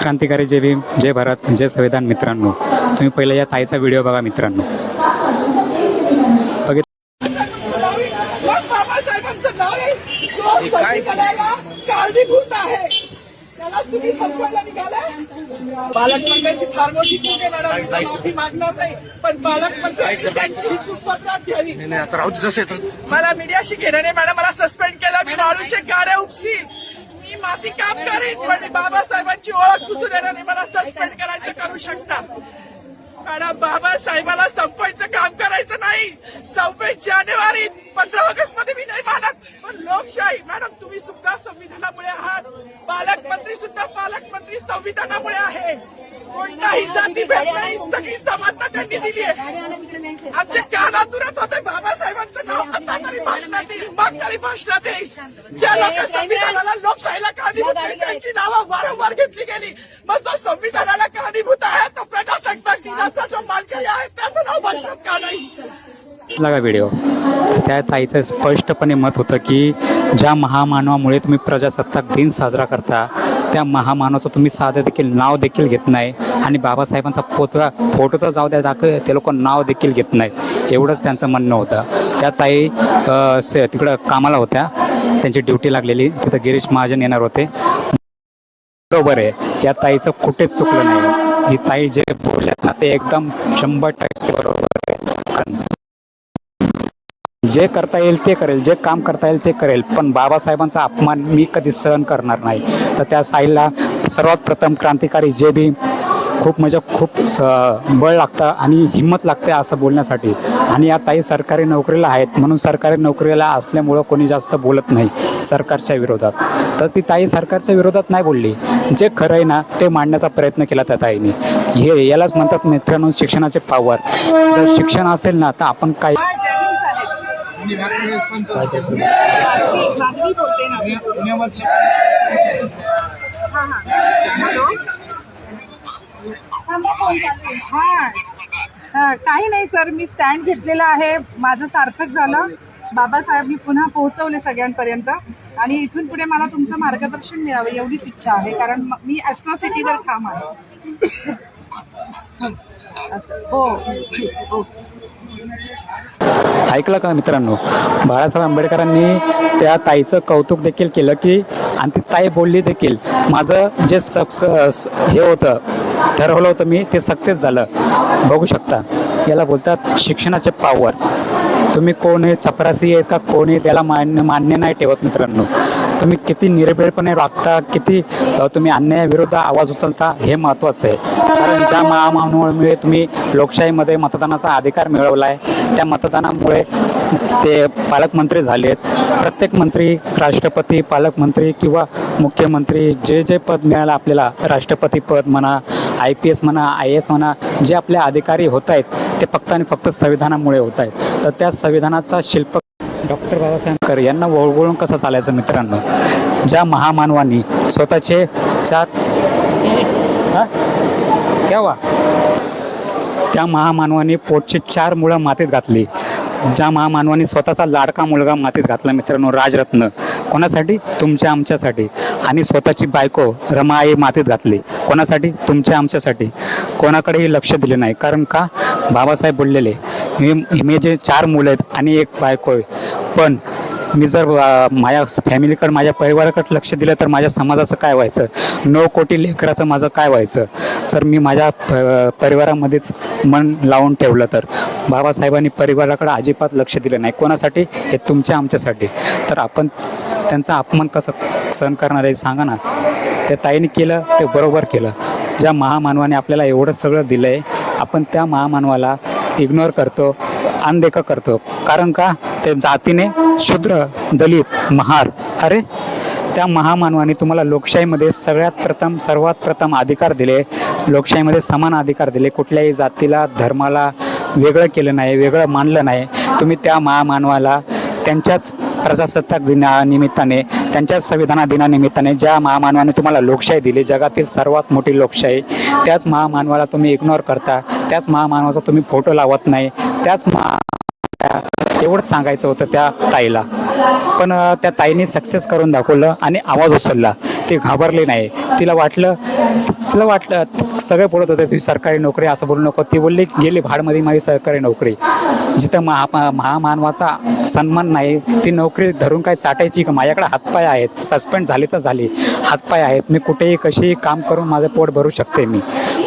क्रांतिकारी जय भीम जय भारत जय संविधान मित्रांनो. तुम्ही पहिला या ताईचा व्हिडिओ बघा मित्रांनो. जो पालकमंत्र्यांची फार मोठी माफी मागणार नाही. पण तर मला मीडियाशी घेणं नाही मॅडम. मला सस्पेंड केलं. मी वाळूचे गाड्या उपसील मी माती काम करीन पण बाबासाहेबांची ओळख पुसून येणार नाही मला सस्पेंड करायचं करू शकता. मॅडम बाबासाहेबाला संपवायचं काम करायचं नाही. सव्वीस जानेवारी पंधरा ऑगस्टमध्ये मी नाही मानत पण लोकशाही मॅडम तुम्ही सुद्धा संविधानामुळे आहात. पालकमंत्री सुद्धा पालकमंत्री संविधानामुळे आहे. कोणताही जाती भेट नाही सगळी समानता त्यांनी दिली आहे आमच्या कानातुरात होते बाबासाहेबांचं नाव आता तरी भाषणात येईल. ज्या लोक संविधानाला लोकशाहीला कारणीभूत आहेत, त्यांची नावं वारंवार घेतली गेली. मग जो संविधानाला कारणीभूत आहे तो प्रजासत्ताक दिनाचा जो मानकरी आहे त्याचं नाव भाषणात का नाही? लागा व्हिडिओ त्या ताईचं स्पष्टपणे मत होतं की ज्या महामानवामुळे तुम्ही प्रजासत्ताक दिन साजरा करता त्या महामानवाचं तुम्ही साधं देखील नाव देखील घेत नाही. आणि बाबासाहेबांचा पोतळा फोटो तर जाऊ द्या दाखव ते लोक नाव देखील घेत नाहीत. एवढंच त्यांचं म्हणणं होतं. त्या ताई से- तिकडं कामाला होत्या. त्यांची ड्युटी लागलेली. तिथं गिरीश महाजन येणार होते. बरोबर आहे. या ताईचं कुठेच चुकलं नाही. ही ताई जे बोलल्या ना ते एकदम शंभर टक्के बरोबर आहे. कारण जे करता येईल ते करेल जे काम करता येईल ते करेल. पण बाबासाहेबांचा अपमान मी कधी सहन करणार नाही. तर त्या साईला सर्वात प्रथम क्रांतिकारी जे बी खूप म्हणजे खूप स- बळ लागतं आणि हिंमत लागते असं बोलण्यासाठी. आणि या ताई सरकारी नोकरीला आहेत. म्हणून सरकारी नोकरीला असल्यामुळं कोणी जास्त बोलत नाही सरकारच्या विरोधात. तर ती ताई सरकारच्या विरोधात नाही बोलली. जे खरं आहे ना ते मांडण्याचा प्रयत्न केला त्या ताईने. हे यालाच म्हणतात मित्रांनो शिक्षणाचे पावर जर शिक्षण असेल ना तर आपण काही काय हा हा, काही नाही सर. मी स्टँड घेतलेला आहे. माझं सार्थक झालं. बाबासाहेब मी पुन्हा पोहोचवले सगळ्यांपर्यंत. आणि इथून पुढे मला तुमचं मार्गदर्शन मिळावं एवढीच इच्छा आहे. कारण म- ॲस्ट्रॉसिटीवर ठाम आहे. असं. हो. ठीक हो. ऐकलं का मित्रांनो? बाळासाहेब आंबेडकरांनी त्या ताईचं कौतुक देखील केलं की आणि ती ताई बोलली देखील माझं जे सक्स हे होतं ठरवलं होतं मी ते सक्सेस झालं. बघू शकता याला बोलतात शिक्षणाचे पावर तुम्ही कोण आहे? चपरासी आहेत का? कोण आहे? त्याला मान्य मान्य नाही ठेवत मित्रांनो. तुम्ही किती निर्भयपणे वागता किती तुम्ही अन्यायाविरुद्ध आवाज उचलता हे महत्त्वाचं आहे. कारण ज्या महामानवामुळे तुम्ही लोकशाहीमध्ये मतदानाचा अधिकार मिळवला आहे त्या मतदानामुळे ते पालकमंत्री झालेत. प्रत्येक मंत्री राष्ट्रपती पालकमंत्री किंवा मुख्यमंत्री जे जे पद मिळालं आपल्याला राष्ट्रपती पद म्हणा आय पी एस म्हणा आय एस म्हणा जे आपले अधिकारी होत आहेत ते फक्त आणि फक्त संविधानामुळे होत आहेत तर त्या संविधानाचा शिल्प डॉक्टर बाबासाहेब आंबेडकर यांना वळवळून कसं चालायचं मित्रांनो? ज्या महामानवानी स्वतःचे चार केव्हा? त्या महामानवाने पोटचे चार मुलं मातीत घातली. ज्या महामानवाने स्वतःचा लाडका मुलगा मातीत घातला मित्रांनो राजरत्न. कोणासाठी? तुमच्या आमच्यासाठी. आणि स्वतःची बायको रमाई मातीत घातली. कोणासाठी? तुमच्या आमच्यासाठी. कोणाकडेही लक्ष दिले नाही. कारण का? बाबासाहेब बोललेले मी मी जे चार मुलं आहेत आणि एक बायको आहे. पण मी जर माझ्या फॅमिलीकडं माझ्या परिवाराकडं लक्ष दिलं तर माझ्या समाजाचं काय व्हायचं? नऊ कोटी लेकराचं माझं काय व्हायचं? जर मी माझ्या प- परिवारामध्येच मन लावून ठेवलं तर? बाबासाहेबांनी परिवाराकडे अजिबात लक्ष दिलं नाही. कोणासाठी? हे तुमच्या आमच्यासाठी. तर आपण त्यांचा अपमान कसं सहन करणार आहे सांगा ना? त्या ताईने केलं ते बरोबर केलं. ज्या महामानवाने आपल्याला एवढं सगळं दिलं आहे आपण त्या महामानवाला इग्नोर करतो अनदेखा करतो. कारण का? ते जातीने शूद्र दलित महार. अरे त्या महामानवाने तुम्हाला लोकशाहीमध्ये सगळ्यात प्रथम सर्वात प्रथम अधिकार दिले. लोकशाहीमध्ये समान अधिकार दिले. कुठल्याही जातीला धर्माला वेगळं केलं नाही वेगळं मानलं नाही. तुम्ही त्या महामानवाला त्यांच्याच प्रजासत्ताक दिनानिमित्ताने त्यांच्याच संविधान दिनानिमित्ताने ज्या महामानवाने तुम्हाला लोकशाही दिली जगातील सर्वात मोठी लोकशाही त्याच महामानवाला तुम्ही इग्नोर करता. त्याच महामानवाचा तुम्ही फोटो लावत नाही. त्याच महा एवढंच सांगायचं होतं त्या ताईला. पण त्या ताईने सक्सेस करून दाखवलं आणि आवाज उचलला. ते घाबरले नाही. तिला वाटलं तिला वाटलं सगळे बोलत होते तुझी सरकारी नोकरी असं बोलू नको. ती बोलली गेली भाडमध्ये माझी सरकारी नोकरी. जिथं महा महामानवाचा सन्मान नाही ती नोकरी धरून काय चाटायची का? माझ्याकडे हातपाय आहेत. सस्पेंड झाली तर झाली. हातपाय आहेत. मी कुठेही कशीही काम करून माझं पोट भरू शकते मी.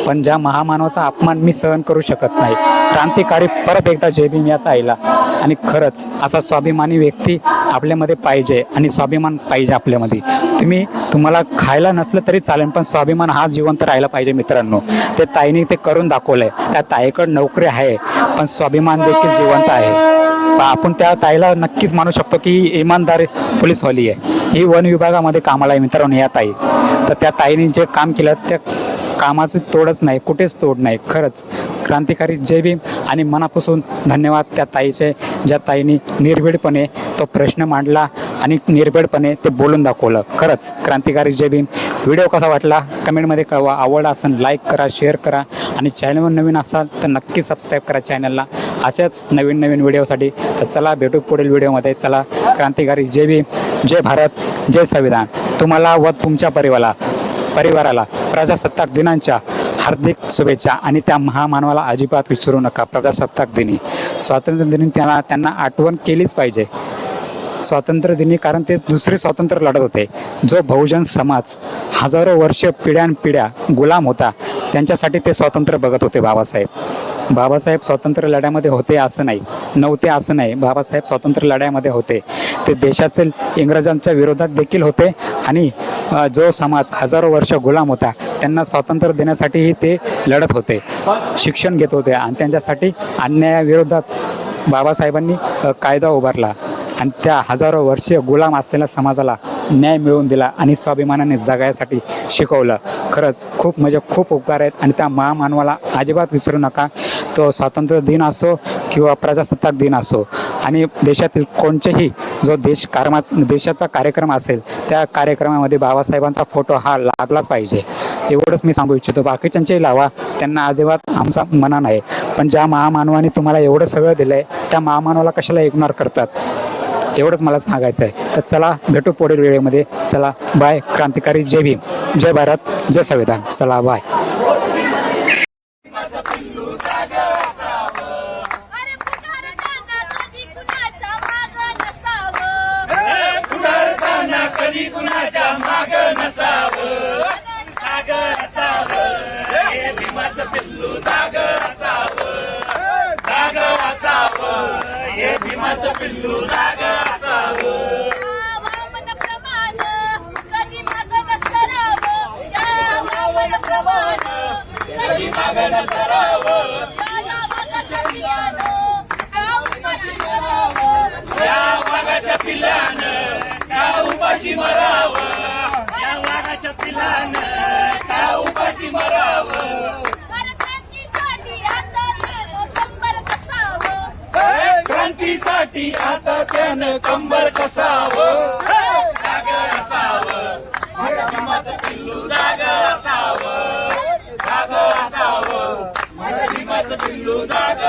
पण ज्या महामानवाचा अपमान मी सहन करू शकत नाही. क्रांतिकारी परत एकदा जय भीम या ताईला. आणि खरंच असा स्वाभिमानी व्यक्ती आपल्यामध्ये पाहिजे आणि स्वाभिमान पाहिजे आपल्यामध्ये. तुम्ही तुम्हाला खायला नसलं तरी चालेल पण स्वाभिमान हा जिवंत राहायला पाहिजे मित्रांनो. ते ताईने ते करून दाखवलंय. त्या ताईकडं नोकरी आहे पण स्वाभिमान देखील जिवंत आहे. आपण त्या ताईला नक्कीच मानू शकतो की ही इमानदार पोलीसवाली आहे. ही वन विभागामध्ये कामाला आहे मित्रांनो या ताई. तर त्या ताईने जे काम केलं त्या कामाचं तोडच नाही कुठेच तोड नाही खरंच. क्रांतिकारी जय भीम आणि मनापासून धन्यवाद त्या ताईचे ज्या ताईने निर्भीडपणे तो प्रश्न मांडला आणि निर्भीडपणे ते बोलून दाखवलं. खरंच क्रांतिकारी जय भीम व्हिडिओ कसा वाटला? कमेंटमध्ये कळवा. आवड असेल लाईक करा शेअर करा आणि चॅनलवर नवीन असाल तर नक्की सबस्क्राईब करा चॅनलला अशाच नवीन नवीन व्हिडिओसाठी तर चला भेटू पुढील व्हिडिओमध्ये. चला क्रांतिकारी जय भीम जय भारत जय संविधान. तुम्हाला व तुमच्या परिवाराला परिवाराला प्रजासत्ताक दिनांच्या हार्दिक शुभेच्छा आणि त्या महामानवाला अजिबात विसरू नका प्रजासत्ताक दिनी. स्वातंत्र्य दिनी त्यांना त्यांना आठवण केलीच पाहिजे. स्वातंत्र्य दिनी कारण ते दुसरे स्वातंत्र्य लढत होते. जो बहुजन समाज हजारो वर्ष पिढ्यानपिढ्या गुलाम होता त्यांच्यासाठी ते स्वातंत्र्य बघत होते बाबासाहेब. बाबासाहेब स्वातंत्र्य लढ्यामध्ये होते असं नाही. नव्हते असं नाही. बाबासाहेब स्वातंत्र्य लढ्यामध्ये होते. ते देशाचे इंग्रजांच्या विरोधात देखील होते आणि जो समाज हजारो वर्ष गुलाम होता त्यांना स्वातंत्र्य देण्यासाठीही ते लढत होते शिक्षण घेत होते आणि त्यांच्यासाठी अन्यायाविरोधात बाबासाहेबांनी कायदा उभारला. आणि त्या हजारो वर्षीय गुलाम असलेल्या समाजाला न्याय मिळवून दिला आणि स्वाभिमानाने जगायसाठी शिकवलं. खरंच खूप म्हणजे खूप उपकार आहेत आणि त्या महामानवाला अजिबात विसरू नका. तो स्वातंत्र्य दिन असो किंवा प्रजासत्ताक दिन असो आणि देशातील कोणतेही जो देश कारमा देशाचा कार्यक्रम असेल त्या कार्यक्रमामध्ये बाबासाहेबांचा फोटो हा लागलाच पाहिजे. एवढंच मी सांगू इच्छितो. बाकीच्यांचेही लावा. त्यांना अजिबात आमचा मना नाही. पण ज्या महामानवाने तुम्हाला एवढं सगळं दिलं आहे त्या महामानवाला कशाला इग्नोर करतात? एवढंच मला सांगायचं आहे तर चला भेटू पुढील वेळेमध्ये चला बाय. क्रांतिकारी जय भीम. जय भारत. जय संविधान. चला बाय. अरे पुकारताना कधी कुणाच्या मागं नसावं पुकारताना कधी कुणाच्या माग नसावं हे भीमाचं पिल्लू जाग असावं जाग असावं हे भीमाचं पिल्लू जाग असावं वामन प्रमाण कधी माग नसरावं या वामन प्रमाण कधी माग नसरावं या वाघाच्या पिल्लानं का उपाशी मरावं या वाघाच्या पिल्लानं का उपाशी मरावं. या वाघाच्या का उपाशी मरावं. क्रांतीसाठी आता त्यानं कंबर कसावं. जाग असावं. माझ्या भीमाचं पिल्लू जाग असावं. जाग असावं. माझ्या भीमाचं पिल्लू जाग